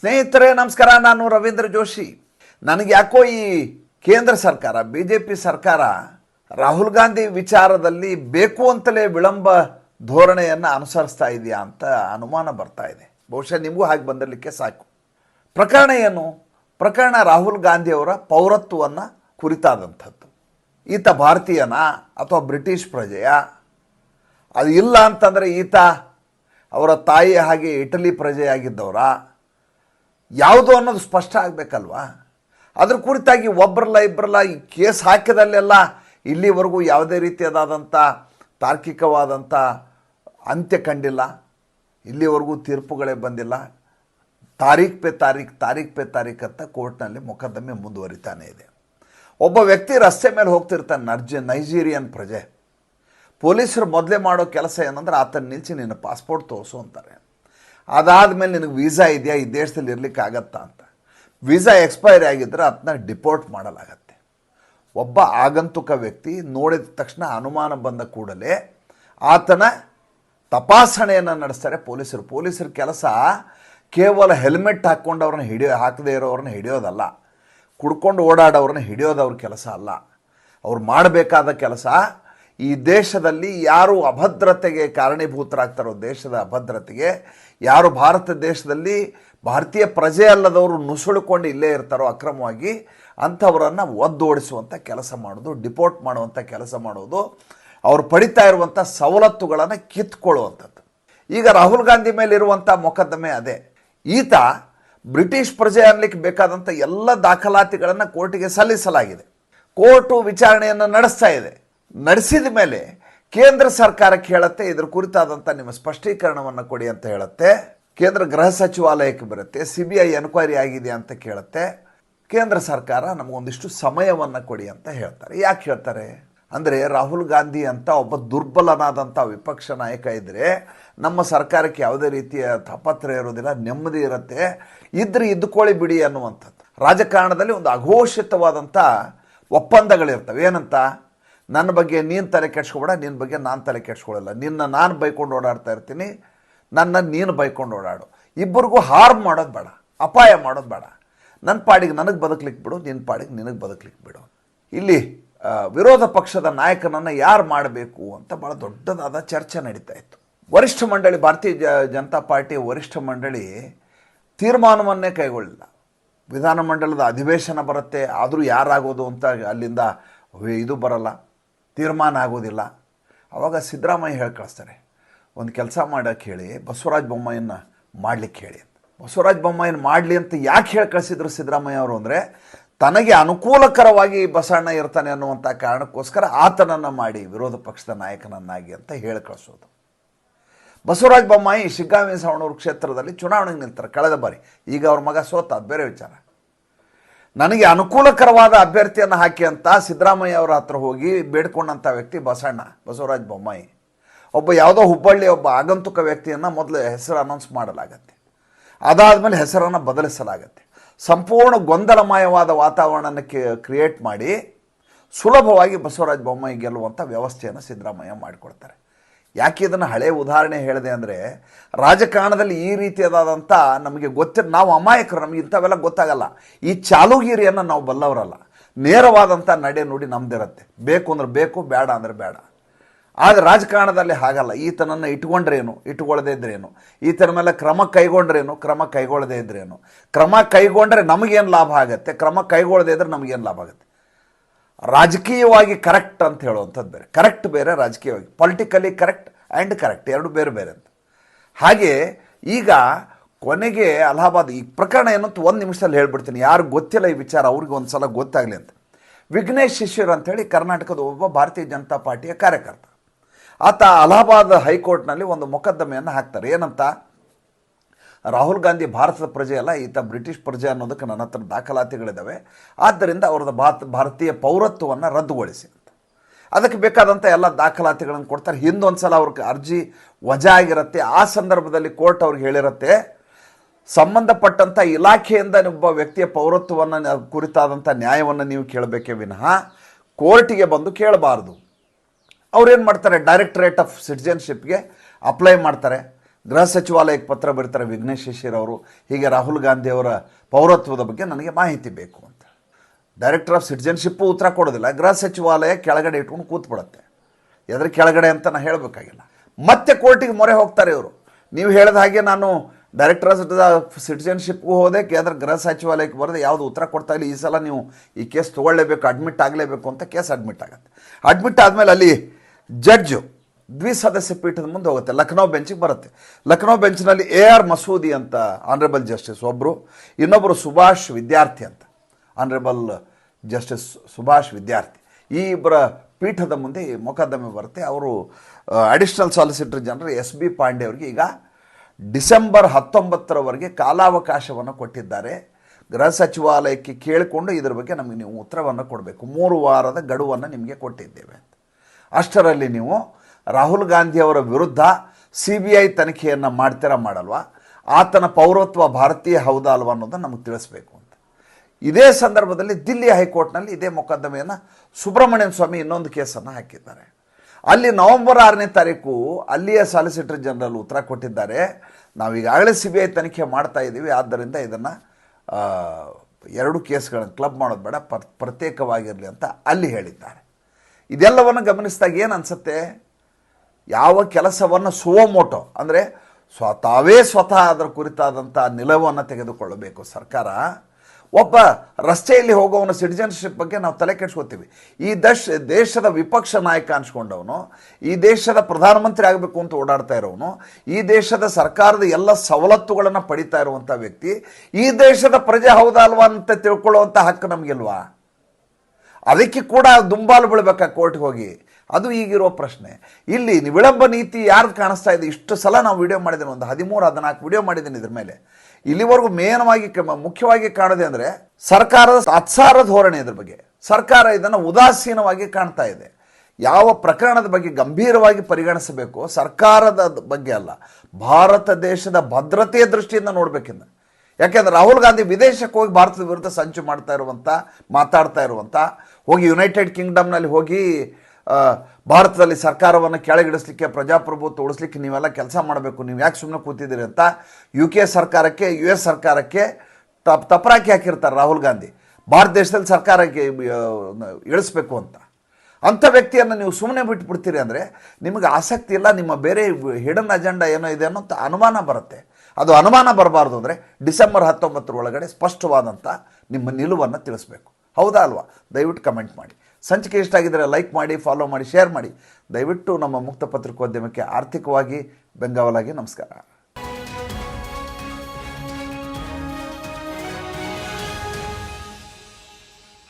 ಸ್ನೇಹಿತರೆ, ನಮಸ್ಕಾರ. ನಾನು ರವೀಂದ್ರ ಜೋಶಿ. ನನಗೆ ಯಾಕೋ ಈ ಕೇಂದ್ರ ಸರ್ಕಾರ ಬಿ ಜೆ ಪಿ ಸರ್ಕಾರ ರಾಹುಲ್ ಗಾಂಧಿ ವಿಚಾರದಲ್ಲಿ ಬೇಕು ಅಂತಲೇ ವಿಳಂಬ ಧೋರಣೆಯನ್ನು ಅನುಸರಿಸ್ತಾ ಇದೆಯಾ ಅಂತ ಅನುಮಾನ ಬರ್ತಾ ಇದೆ. ಬಹುಶಃ ನಿಮಗೂ ಹಾಗೆ ಬಂದಿರಲಿಕ್ಕೆ ಸಾಕು. ಪ್ರಕರಣ ಏನು? ಪ್ರಕರಣ ರಾಹುಲ್ ಗಾಂಧಿಯವರ ಪೌರತ್ವವನ್ನು ಕುರಿತಾದಂಥದ್ದು. ಈತ ಭಾರತೀಯನ ಅಥವಾ ಬ್ರಿಟಿಷ್ ಪ್ರಜೆಯ? ಅದು ಇಲ್ಲ ಅಂತಂದರೆ ಈತ ಅವರ ತಾಯಿ ಹಾಗೆ ಇಟಲಿ ಪ್ರಜೆಯಾಗಿದ್ದವರ? ಯಾವುದು ಅನ್ನೋದು ಸ್ಪಷ್ಟ ಆಗಬೇಕಲ್ವಾ? ಅದ್ರ ಕುರಿತಾಗಿ ಒಬ್ಬರಲ್ಲ ಇಬ್ಬರಲ್ಲ ಈ ಕೇಸ್ ಹಾಕಿದಲ್ಲೆಲ್ಲ ಇಲ್ಲಿವರೆಗೂ ಯಾವುದೇ ರೀತಿಯಾದಂಥ ತಾರ್ಕಿಕವಾದಂಥ ಅಂತ್ಯ ಕಂಡಿಲ್ಲ. ಇಲ್ಲಿವರೆಗೂ ತೀರ್ಪುಗಳೇ ಬಂದಿಲ್ಲ. ತಾರೀಖ್ ಪೇ ತಾರೀಖ್ ತಾರೀಖ್ ಪೇ ತಾರೀಖ್ ಅಂತ ಕೋರ್ಟ್ನಲ್ಲಿ ಮೊಕದ್ದಮೆ ಮುಂದುವರಿತಾನೆ ಇದೆ. ಒಬ್ಬ ವ್ಯಕ್ತಿ ರಸ್ತೆ ಮೇಲೆ ಹೋಗ್ತಿರ್ತಾನೆ, ನರ್ಜಿ, ನೈಜೀರಿಯನ್ ಪ್ರಜೆ. ಪೊಲೀಸರು ಮೊದಲೇ ಮಾಡೋ ಕೆಲಸ ಏನಂದ್ರೆ ಆತನ ನಿಲ್ಲಿಸಿ ನಿನ್ನ ಪಾಸ್ಪೋರ್ಟ್ ತೋರಿಸು ಅಂತಾರೆ. ಅದಾದಮೇಲೆ ನಿನಗೆ ವೀಸಾ ಇದೆಯಾ? ಈ ದೇಶದಲ್ಲಿ ಇರಲಿಕ್ಕೆ ಆಗತ್ತಾ ಅಂತ. ವೀಸಾ ಎಕ್ಸ್ಪೈರಿ ಆಗಿದ್ದರೆ ಅದನ್ನ ಡಿಪೋರ್ಟ್ ಮಾಡಲಾಗತ್ತೆ. ಒಬ್ಬ ಆಗಂತುಕ ವ್ಯಕ್ತಿ ನೋಡಿದ ತಕ್ಷಣ ಅನುಮಾನ ಬಂದ ಕೂಡಲೇ ಆತನ ತಪಾಸಣೆಯನ್ನು ನಡೆಸ್ತಾರೆ ಪೊಲೀಸರು. ಪೊಲೀಸರ ಕೆಲಸ ಕೇವಲ ಹೆಲ್ಮೆಟ್ ಹಾಕ್ಕೊಂಡವ್ರನ್ನ ಹಿಡಿಯೋ, ಹಾಕದೇ ಇರೋವ್ರನ್ನ ಹಿಡಿಯೋದಲ್ಲ. ಕುಡ್ಕೊಂಡು ಓಡಾಡೋವ್ರನ್ನ ಹಿಡಿಯೋದು ಅವ್ರ ಕೆಲಸ ಅಲ್ಲ. ಅವ್ರು ಮಾಡಬೇಕಾದ ಕೆಲಸ ಈ ದೇಶದಲ್ಲಿ ಯಾರು ಅಭದ್ರತೆಗೆ ಕಾರಣೀಭೂತರಾಗ್ತಾರೋ, ದೇಶದ ಅಭದ್ರತೆಗೆ, ಯಾರು ಭಾರತ ದೇಶದಲ್ಲಿ ಭಾರತೀಯ ಪ್ರಜೆ ಅಲ್ಲದವರು ನುಸುಳುಕೊಂಡು ಇಲ್ಲೇ ಇರ್ತಾರೋ ಅಕ್ರಮವಾಗಿ, ಅಂಥವರನ್ನು ಒದ್ದೋಡಿಸುವಂಥ ಕೆಲಸ ಮಾಡೋದು, ಡಿಪೋರ್ಟ್ ಮಾಡುವಂಥ ಕೆಲಸ ಮಾಡೋದು, ಅವ್ರು ಪಡಿತಾ ಇರುವಂಥ ಸವಲತ್ತುಗಳನ್ನು ಕಿತ್ಕೊಳ್ಳುವಂಥದ್ದು. ಈಗ ರಾಹುಲ್ ಗಾಂಧಿ ಮೇಲೆ ಇರುವಂಥ ಮೊಕದ್ದಮೆ ಅದೇ. ಈತ ಬ್ರಿಟಿಷ್ ಪ್ರಜೆ ಅನ್ನಲಿಕ್ಕೆ ಬೇಕಾದಂಥ ಎಲ್ಲ ದಾಖಲಾತಿಗಳನ್ನು ಕೋರ್ಟಿಗೆ ಸಲ್ಲಿಸಲಾಗಿದೆ. ಕೋರ್ಟು ವಿಚಾರಣೆಯನ್ನು ನಡೆಸ್ತಾ ಇದೆ. ನಡೆಸಿದ ಮೇಲೆ ಕೇಂದ್ರ ಸರ್ಕಾರಕ್ಕೆ ಹೇಳುತ್ತೆ ಇದ್ರ ಕುರಿತಾದಂಥ ನಿಮ್ಮ ಸ್ಪಷ್ಟೀಕರಣವನ್ನು ಕೊಡಿ ಅಂತ ಹೇಳುತ್ತೆ. ಕೇಂದ್ರ ಗೃಹ ಸಚಿವಾಲಯಕ್ಕೆ ಬರುತ್ತೆ ಸಿ ಬಿ ಐ ಎನ್ಕ್ವೈರಿ ಆಗಿದೆ ಅಂತ ಕೇಳುತ್ತೆ. ಕೇಂದ್ರ ಸರ್ಕಾರ ನಮಗೊಂದಿಷ್ಟು ಸಮಯವನ್ನು ಕೊಡಿ ಅಂತ ಹೇಳ್ತಾರೆ. ಯಾಕೆ ಹೇಳ್ತಾರೆ? ಅಂದರೆ ರಾಹುಲ್ ಗಾಂಧಿ ಅಂತ ಒಬ್ಬ ದುರ್ಬಲನಾದಂಥ ವಿಪಕ್ಷ ನಾಯಕ ಇದ್ದರೆ ನಮ್ಮ ಸರ್ಕಾರಕ್ಕೆ ಯಾವುದೇ ರೀತಿಯ ತಾಪತ್ರ ಇರೋದಿಲ್ಲ ನೆಮ್ಮದಿ ಇರುತ್ತೆ. ಇದ್ರೆ ಇದ್ದುಕೊಳ್ಳಿ ಬಿಡಿ ಅನ್ನುವಂಥದ್ದು. ರಾಜಕಾರಣದಲ್ಲಿ ಒಂದು ಅಘೋಷಿತವಾದಂಥ ಒಪ್ಪಂದಗಳಿರ್ತವೆ. ಏನಂತ? ನನ್ನ ಬಗ್ಗೆ ನೀನು ತಲೆ ಕೆಡ್ಸ್ಕೊಬೇಡ ನಿನ್ನ ಬಗ್ಗೆ ನಾನು ತಲೆ ಕೆಡ್ಸ್ಕೊಳ್ಳಲ್ಲ. ನಿನ್ನ ನಾನು ಬೈಕೊಂಡು ಓಡಾಡ್ತಾ ಇರ್ತೀನಿ, ನನ್ನ ನೀನು ಬೈಕೊಂಡು ಓಡಾಡು. ಇಬ್ಬರಿಗೂ ಹಾರ್ಮ್ ಮಾಡೋದು ಬೇಡ, ಅಪಾಯ ಮಾಡೋದು ಬೇಡ. ನನ್ನ ಪಾಡಿಗೆ ನನಗೆ ಬದುಕಲಿಕ್ಕೆ ಬಿಡು ನಿನ್ನ ಪಾಡಿಗೆ ನಿನಗೆ ಬದುಕಲಿಕ್ಕೆ ಬಿಡು. ಇಲ್ಲಿ ವಿರೋಧ ಪಕ್ಷದ ನಾಯಕನನ್ನು ಯಾರು ಮಾಡಬೇಕು ಅಂತ ಭಾಳ ದೊಡ್ಡದಾದ ಚರ್ಚೆ ನಡೀತಾ ಇತ್ತು. ವರಿಷ್ಠ ಮಂಡಳಿ, ಭಾರತೀಯ ಜನತಾ ಪಾರ್ಟಿ ವರಿಷ್ಠ ಮಂಡಳಿ ತೀರ್ಮಾನವನ್ನೇ ಕೈಗೊಳ್ಳಿಲ್ಲ. ವಿಧಾನಮಂಡಲದ ಅಧಿವೇಶನ ಬರುತ್ತೆ, ಆದರೂ ಯಾರಾಗೋದು ಅಂತ ಅಲ್ಲಿಂದ ಇದು ಬರಲ್ಲ. ತೀರ್ಮಾನ ಆಗೋದಿಲ್ಲ ಆವಾಗ ಸಿದ್ದರಾಮಯ್ಯ ಹೇಳಿ ಕಳಿಸ್ತಾರೆ. ಒಂದು ಕೆಲಸ ಮಾಡೋಕ್ಕೆ ಹೇಳಿ, ಬಸವರಾಜ ಬೊಮ್ಮಾಯಿನ ಮಾಡಲಿಕ್ಕೆ ಹೇಳಿ ಬಸವರಾಜ ಬೊಮ್ಮಾಯಿನ ಮಾಡಲಿ ಅಂತ ಯಾಕೆ ಹೇಳಿ ಕಳಿಸಿದ್ರು ಸಿದ್ದರಾಮಯ್ಯ ಅವರು ಅಂದರೆ, ತನಗೆ ಅನುಕೂಲಕರವಾಗಿ ಬಸಣ್ಣ ಇರ್ತಾನೆ ಅನ್ನುವಂಥ ಕಾರಣಕ್ಕೋಸ್ಕರ ಆತನನ್ನು ಮಾಡಿ ವಿರೋಧ ಪಕ್ಷದ ನಾಯಕನನ್ನಾಗಿ ಅಂತ ಹೇಳಿ ಕಳಿಸೋದು. ಬಸವರಾಜ ಬೊಮ್ಮಾಯಿ ಶಿಗ್ಗಾವಿ ಸವಣೂರು ಕ್ಷೇತ್ರದಲ್ಲಿ ಚುನಾವಣೆಗೆ ನಿಲ್ತಾರೆ. ಕಳೆದ ಬಾರಿ. ಈಗ ಅವ್ರ ಮಗ ಸೋತ ಬೇರೆ ವಿಚಾರ. ನನಗೆ ಅನುಕೂಲಕರವಾದ ಅಭ್ಯರ್ಥಿಯನ್ನು ಹಾಕಿ ಅಂತ ಸಿದ್ದರಾಮಯ್ಯ ಅವರ ಹತ್ರ ಹೋಗಿ ಬೇಡ್ಕೊಂಡಂಥ ವ್ಯಕ್ತಿ ಬಸಣ್ಣ, ಬಸವರಾಜ ಬೊಮ್ಮಾಯಿ. ಒಬ್ಬ ಯಾವುದೋ ಹುಬ್ಬಳ್ಳಿ ಒಬ್ಬ ಆಗಂತುಕ ವ್ಯಕ್ತಿಯನ್ನು ಮೊದಲು ಹೆಸರು ಅನೌನ್ಸ್ ಮಾಡಲಾಗತ್ತೆ. ಅದಾದಮೇಲೆ ಹೆಸರನ್ನು ಬದಲಿಸಲಾಗತ್ತೆ. ಸಂಪೂರ್ಣ ಗೊಂದಲಮಯವಾದ ವಾತಾವರಣನ ಕ್ರಿಯೇಟ್ ಮಾಡಿ ಸುಲಭವಾಗಿ ಬಸವರಾಜ ಬೊಮ್ಮಾಯಿ ಗೆಲ್ಲುವಂಥ ವ್ಯವಸ್ಥೆಯನ್ನು ಸಿದ್ದರಾಮಯ್ಯ ಮಾಡಿಕೊಡ್ತಾರೆ. ಯಾಕೆ ಇದನ್ನು ಹಳೆ ಉದಾಹರಣೆ ಹೇಳಿದೆ ಅಂದರೆ ರಾಜಕಾರಣದಲ್ಲಿ ಈ ರೀತಿಯಾದಂಥ ನಮಗೆ ಗೊತ್ತಿರ ನಾವು ಅಮಾಯಕರು, ನಮಗೆ ಇಂಥವೆಲ್ಲ ಗೊತ್ತಾಗಲ್ಲ. ಈ ಚಾಲುಗಿರಿಯನ್ನು ನಾವು ಬಲ್ಲವರಲ್ಲ. ನೇರವಾದಂಥ ನಡೆ ನುಡಿ ನಮ್ದಿರುತ್ತೆ. ಬೇಕು ಅಂದ್ರೆ ಬೇಕು ಬೇಡ ಅಂದ್ರೆ ಬೇಡ ಆದರೆ ರಾಜಕಾರಣದಲ್ಲಿ ಹಾಗಲ್ಲ. ಈತನನ್ನು ಇಟ್ಕೊಂಡ್ರೇನು? ಇಟ್ಕೊಳ್ಳದೇ ಇದ್ರೇನು? ಈತನ ಮೇಲೆ ಕ್ರಮ ಕೈಗೊಂಡ್ರೇನು? ಕ್ರಮ ಕೈಗೊಳ್ಳದೇ ಇದ್ರೇನು? ಕ್ರಮ ಕೈಗೊಂಡ್ರೆ ನಮಗೇನು ಲಾಭ ಆಗುತ್ತೆ? ಕ್ರಮ ಕೈಗೊಳ್ಳದೇ ಇದ್ರೆ ನಮಗೇನು ಲಾಭ ಆಗುತ್ತೆ? ರಾಜಕೀಯವಾಗಿ ಕರೆಕ್ಟ್ ಅಂತ ಹೇಳುವಂಥದ್ದು ಬೇರೆ. ಕರೆಕ್ಟ್ ಬೇರೆ, ರಾಜಕೀಯವಾಗಿ. ಪೊಲಿಟಿಕಲಿ ಕರೆಕ್ಟ್ ಆ್ಯಂಡ್ ಕರೆಕ್ಟ್ ಎರಡು ಬೇರೆ ಬೇರೆ ಅಂತ. ಹಾಗೆ ಈಗ ಕೊನೆಗೆ ಅಲಹಾಬಾದ್, ಈ ಪ್ರಕರಣ ಏನಂತ ಒಂದು ನಿಮಿಷದಲ್ಲಿ ಹೇಳ್ಬಿಡ್ತೀನಿ. ಯಾರು ಗೊತ್ತಿಲ್ಲ ಈ ವಿಚಾರ, ಅವ್ರಿಗೆ ಒಂದು ಸಲ ಗೊತ್ತಾಗಲಿ ಅಂತ. ವಿಘ್ನೇಶ್ ಶಿಷ್ಯರ್ ಅಂತೇಳಿ ಕರ್ನಾಟಕದ ಒಬ್ಬ ಭಾರತೀಯ ಜನತಾ ಪಾರ್ಟಿಯ ಕಾರ್ಯಕರ್ತ. ಆತ ಅಲಹಾಬಾದ್ ಹೈಕೋರ್ಟ್ನಲ್ಲಿ ಒಂದು ಮೊಕದ್ದಮೆಯನ್ನು ಹಾಕ್ತಾರೆ. ಏನಂತ? ರಾಹುಲ್ ಗಾಂಧಿ ಭಾರತದ ಪ್ರಜೆ ಅಲ್ಲ, ಈತ ಬ್ರಿಟಿಷ್ ಪ್ರಜೆ ಅನ್ನೋದಕ್ಕೆ ನನ್ನ ಹತ್ರ ದಾಖಲಾತಿಗಳಿದ್ದಾವೆ ಆದ್ದರಿಂದ ಅವ್ರದ್ದು ಭಾರತ, ಭಾರತೀಯ ಪೌರತ್ವವನ್ನು ರದ್ದುಗೊಳಿಸಿ ಅದಕ್ಕೆ ಬೇಕಾದಂಥ ಎಲ್ಲ ದಾಖಲಾತಿಗಳನ್ನು ಕೊಡ್ತಾರೆ. ಹಿಂದೊಂದು ಸಲ ಅವ್ರಿಗೆ ಅರ್ಜಿ ವಜಾ ಆಗಿರುತ್ತೆ ಆ ಸಂದರ್ಭದಲ್ಲಿ ಕೋರ್ಟ್ ಅವ್ರಿಗೆ ಹೇಳಿರುತ್ತೆ ಸಂಬಂಧಪಟ್ಟಂಥ ಇಲಾಖೆಯಿಂದ ಒಬ್ಬ ವ್ಯಕ್ತಿಯ ಪೌರತ್ವವನ್ನು ಕುರಿತಾದಂಥ ನ್ಯಾಯವನ್ನು ನೀವು ಕೇಳಬೇಕೇ ವಿನಃ, ಕೋರ್ಟಿಗೆ ಬಂದು ಕೇಳಬಾರ್ದು. ಅವ್ರೇನು ಮಾಡ್ತಾರೆ? ಡೈರೆಕ್ಟರೇಟ್ ಆಫ್ ಸಿಟಿಜನ್ಶಿಪ್ಗೆ ಅಪ್ಲೈ ಮಾಡ್ತಾರೆ. ಗೃಹ ಸಚಿವಾಲಯಕ್ಕೆ ಪತ್ರ ಬರೀತಾರೆ ವಿಘ್ನೇಶ್ ಅವರು. ಹೀಗೆ ರಾಹುಲ್ ಗಾಂಧಿ ಅವರ ಪೌರತ್ವದ ಬಗ್ಗೆ ನನಗೆ ಮಾಹಿತಿ ಬೇಕು ಅಂತ. ಡೈರೆಕ್ಟರ್ ಆಫ್ ಸಿಟಿಜನ್ಶಿಪ್ಪು ಉತ್ತರ ಕೊಡೋದಿಲ್ಲ. ಗೃಹ ಸಚಿವಾಲಯ ಕೆಳಗಡೆ ಇಟ್ಕೊಂಡು ಕೂತ್ಬಿಡುತ್ತೆ. ಎದ್ರ ಕೆಳಗಡೆ ಅಂತ ನಾನು ಹೇಳಬೇಕಾಗಿಲ್ಲ. ಮತ್ತೆ ಕೋರ್ಟಿಗೆ ಮೊರೆ ಹೋಗ್ತಾರೆ ಇವರು. ನೀವು ಹೇಳಿದ ಹಾಗೆ ನಾನು ಡೈರೆಕ್ಟರ್ ಆಫ್ ಸಿಟಿಜನ್ಶಿಪ್ಗೂ ಹೋದೆ. ಕೇಂದ್ರ ಗೃಹ ಸಚಿವಾಲಯಕ್ಕೆ ಬರೆದು ಯಾವುದು ಉತ್ತರ ಕೊಡ್ತಾ ಇಲ್ಲ. ಈ ಸಲ ನೀವು ಈ ಕೇಸ್ ತೊಗೊಳ್ಳೇಬೇಕು ಅಡ್ಮಿಟ್ ಆಗಲೇಬೇಕು ಅಂತ ಕೇಸ್ ಅಡ್ಮಿಟ್ ಆಗುತ್ತೆ. ಅಡ್ಮಿಟ್ ಆದಮೇಲೆ ಅಲ್ಲಿ ಜಡ್ಜು ದ್ವಿಸದಸ್ಯ ಪೀಠದ ಮುಂದೆ ಹೋಗುತ್ತೆ. ಲಕ್ನೋ ಬೆಂಚಿಗೆ ಬರುತ್ತೆ. ಲಕ್ನೋ ಬೆಂಚ್ನಲ್ಲಿ ಎ ಆರ್ ಮಸೂದಿ ಅಂತ ಆನರೇಬಲ್ ಜಸ್ಟಿಸ್ ಒಬ್ಬರು ಇನ್ನೊಬ್ಬರು ಸುಭಾಷ್ ವಿದ್ಯಾರ್ಥಿ ಅಂತ. ಆನರೇಬಲ್ ಜಸ್ಟಿಸ್ ಸುಭಾಷ್ ವಿದ್ಯಾರ್ಥಿ. ಈ ಇಬ್ಬರ ಪೀಠದ ಮುಂದೆ ಮೊಕದ್ದಮೆ ಬರುತ್ತೆ. ಅವರು additional solicitor general S B Pande ಅವರಿಗೆ ಈಗ ಡಿಸೆಂಬರ್ ಹತ್ತೊಂಬತ್ತರವರೆಗೆ ಕಾಲಾವಕಾಶವನ್ನು ಕೊಟ್ಟಿದ್ದಾರೆ. ಗೃಹ ಸಚಿವಾಲಯಕ್ಕೆ ಕೇಳಿಕೊಂಡು ಇದ್ರ ಬಗ್ಗೆ ನಮಗೆ ನೀವು ಉತ್ತರವನ್ನು ಕೊಡಬೇಕು. ಮೂರು ವಾರದ ಗಡುವನ್ನು ನಿಮಗೆ ಕೊಟ್ಟಿದ್ದೇವೆ ಅಷ್ಟರಲ್ಲಿ ನೀವು ರಾಹುಲ್ ಗಾಂಧಿ ಅವರ ವಿರುದ್ಧ ಸಿ ಬಿ ಐ ತನಿಖೆಯನ್ನು ಮಾಡ್ತೀರಾ ಮಾಡಲ್ವಾ? ಆತನ ಪೌರತ್ವ ಭಾರತೀಯ ಹೌದಾ ಅಲ್ವಾ ಅನ್ನೋದನ್ನು ನಮಗೆ ತಿಳಿಸ್ಬೇಕು ಅಂತ. ಇದೇ ಸಂದರ್ಭದಲ್ಲಿ ದಿಲ್ಲಿ ಹೈಕೋರ್ಟ್ನಲ್ಲಿ ಇದೇ ಮೊಕದ್ದಮೆಯನ್ನು ಸುಬ್ರಹ್ಮಣ್ಯನ್ ಸ್ವಾಮಿ ಇನ್ನೊಂದು ಕೇಸನ್ನು ಹಾಕಿದ್ದಾರೆ. ಅಲ್ಲಿ ನವೆಂಬರ್ ಆರನೇ ತಾರೀಕು ಅಲ್ಲಿಯ ಸಾಲಿಸಿಟರ್ ಜನರಲ್ ಉತ್ತರ ಕೊಟ್ಟಿದ್ದಾರೆ. ನಾವು ಈಗಾಗಲೇ ಸಿ ಬಿ ಐ ತನಿಖೆ ಮಾಡ್ತಾ ಇದ್ದೀವಿ. ಆದ್ದರಿಂದ ಇದನ್ನು ಎರಡು ಕೇಸ್ಗಳನ್ನು ಕ್ಲಬ್ ಮಾಡೋದು ಬೇಡ. ಪರ್, ಪ್ರತ್ಯೇಕವಾಗಿರಲಿ ಅಂತ ಅಲ್ಲಿ ಹೇಳಿದ್ದಾರೆ. ಇದೆಲ್ಲವನ್ನು ಗಮನಿಸಿದಾಗ ಏನು ಅನಿಸುತ್ತೆ? ಯಾವ ಕೆಲಸವನ್ನು ಸುವಮೋಟೋ ಅಂದರೆ ಸ್ವತಾವೇ ಸ್ವತಃ ಅದರ ಕುರಿತಾದಂಥ ನಿಲುವನ್ನು ತೆಗೆದುಕೊಳ್ಳಬೇಕು ಸರ್ಕಾರ. ಒಬ್ಬ ರಸ್ತೆಯಲ್ಲಿ ಹೋಗೋವನ ಸಿಟಿಜನ್ಶಿಪ್ ಬಗ್ಗೆ ನಾವು ತಲೆ ಕೆಡ್ಸ್ಕೊತೀವಿ. ಈ ದಶ್, ದೇಶದ ವಿಪಕ್ಷ ನಾಯಕ ಅನ್ಸ್ಕೊಂಡವನು, ಈ ದೇಶದ ಪ್ರಧಾನಮಂತ್ರಿ ಆಗಬೇಕು ಅಂತ ಓಡಾಡ್ತಾ ಇರೋನು ಈ ದೇಶದ ಸರ್ಕಾರದ ಎಲ್ಲ ಸವಲತ್ತುಗಳನ್ನು ಪಡಿತಾ ಇರುವಂಥ ವ್ಯಕ್ತಿ, ಈ ದೇಶದ ಪ್ರಜೆ ಹೌದಾ ಅಲ್ವಾ ಅಂತ ತಿಳ್ಕೊಳ್ಳುವಂಥ ಹಕ್ಕು ನಮಗಿಲ್ವಾ? ಅದಕ್ಕೆ ಕೂಡ ದುಂಬಾಲು ಬೀಳ್ಬೇಕಾ ಕೋರ್ಟ್ಗೆ ಹೋಗಿ? ಅದು ಈಗಿರೋ ಪ್ರಶ್ನೆ. ಇಲ್ಲಿ ವಿಳಂಬ ನೀತಿ ಯಾರ್ದು ಕಾಣಿಸ್ತಾ ಇದೆ? ಇಷ್ಟು ಸಲ ನಾವು ವಿಡಿಯೋ ಮಾಡಿದ್ದೇನೆ, ಒಂದು ಹದಿಮೂರು, ಹದಿನಾಲ್ಕು ವಿಡಿಯೋ ಮಾಡಿದ್ದೀನಿ ಇದ್ರ ಮೇಲೆ. ಇಲ್ಲಿವರೆಗೂ ಮೇನವಾಗಿ ಮುಖ್ಯವಾಗಿ ಕಾಣೋದೆ ಅಂದರೆ ಸರ್ಕಾರದ ಅತ್ಸಾರ ಧೋರಣೆ ಇದ್ರ ಬಗ್ಗೆ. ಸರ್ಕಾರ ಇದನ್ನು ಉದಾಸೀನವಾಗಿ ಕಾಣ್ತಾ ಇದೆ. ಯಾವ ಪ್ರಕರಣದ ಬಗ್ಗೆ ಗಂಭೀರವಾಗಿ ಪರಿಗಣಿಸಬೇಕು ಸರ್ಕಾರದ ಬಗ್ಗೆ ಅಲ್ಲ. ಭಾರತ ದೇಶದ ಭದ್ರತೆಯ ದೃಷ್ಟಿಯಿಂದ ನೋಡಬೇಕಿಂದ ಯಾಕೆಂದ್ರೆ ರಾಹುಲ್ ಗಾಂಧಿ ವಿದೇಶಕ್ಕೆ ಹೋಗಿ ಭಾರತದ ವಿರುದ್ಧ ಸಂಚು ಮಾಡ್ತಾ ಇರುವಂಥ ಮಾತಾಡ್ತಾ ಇರುವಂಥ ಹೋಗಿ ಯುನೈಟೆಡ್ ಕಿಂಗ್ಡಮ್ನಲ್ಲಿ ಹೋಗಿ ಭಾರತದಲ್ಲಿ ಸರ್ಕಾರವನ್ನು ಕೆಳಗಿಡಿಸ್ಲಿಕ್ಕೆ ಪ್ರಜಾಪ್ರಭುತ್ವ ಉಳಿಸ್ಲಿಕ್ಕೆ ನೀವೆಲ್ಲ ಕೆಲಸ ಮಾಡಬೇಕು. ನೀವು ಯಾಕೆ ಸುಮ್ಮನೆ ಕೂತಿದ್ದೀರಿ ಅಂತ ಯು ಕೆ ಸರ್ಕಾರಕ್ಕೆ ಯು ಎಸ್ ಸರ್ಕಾರಕ್ಕೆ ತಪ್, ತಪರಾಕಿ ಹಾಕಿರ್ತಾರೆ ರಾಹುಲ್ ಗಾಂಧಿ. ಭಾರತ ದೇಶದಲ್ಲಿ ಸರ್ಕಾರಕ್ಕೆ ಇಳಿಸ್ಬೇಕು ಅಂತ. ಅಂಥ ವ್ಯಕ್ತಿಯನ್ನು ನೀವು ಸುಮ್ಮನೆ ಬಿಟ್ಬಿಡ್ತೀರಿ ಅಂದರೆ ನಿಮಗೆ ಆಸಕ್ತಿ ಇಲ್ಲ, ನಿಮ್ಮ ಬೇರೆ ಹಿಡನ್ ಅಜೆಂಡಾ ಏನೋ ಇದೆ ಅನ್ನೋ ಅನುಮಾನ ಬರುತ್ತೆ. ಅದು ಅನುಮಾನ ಬರಬಾರ್ದು ಅಂದರೆ ಡಿಸೆಂಬರ್ ಹತ್ತೊಂಬತ್ತರ ಒಳಗಡೆ ಸ್ಪಷ್ಟವಾದಂಥ ನಿಮ್ಮ ನಿಲುವನ್ನು ತಿಳಿಸ್ಬೇಕು. ಹೌದಾ ಅಲ್ವಾ? ದಯವಿಟ್ಟು ಕಮೆಂಟ್ ಮಾಡಿ. ಸಂಚಿಕೆ ಇಷ್ಟ ಆಗಿದ್ದರೆ ಲೈಕ್ ಮಾಡಿ ಫಾಲೋ ಮಾಡಿ ಶೇರ್ ಮಾಡಿ. ದಯವಿಟ್ಟು ನಮ್ಮ ಮುಕ್ತ ಪತ್ರಿಕೋದ್ಯಮಕ್ಕೆ ಆರ್ಥಿಕವಾಗಿ ಬೆಂಗಾವಲಾಗಿ ನಮಸ್ಕಾರ.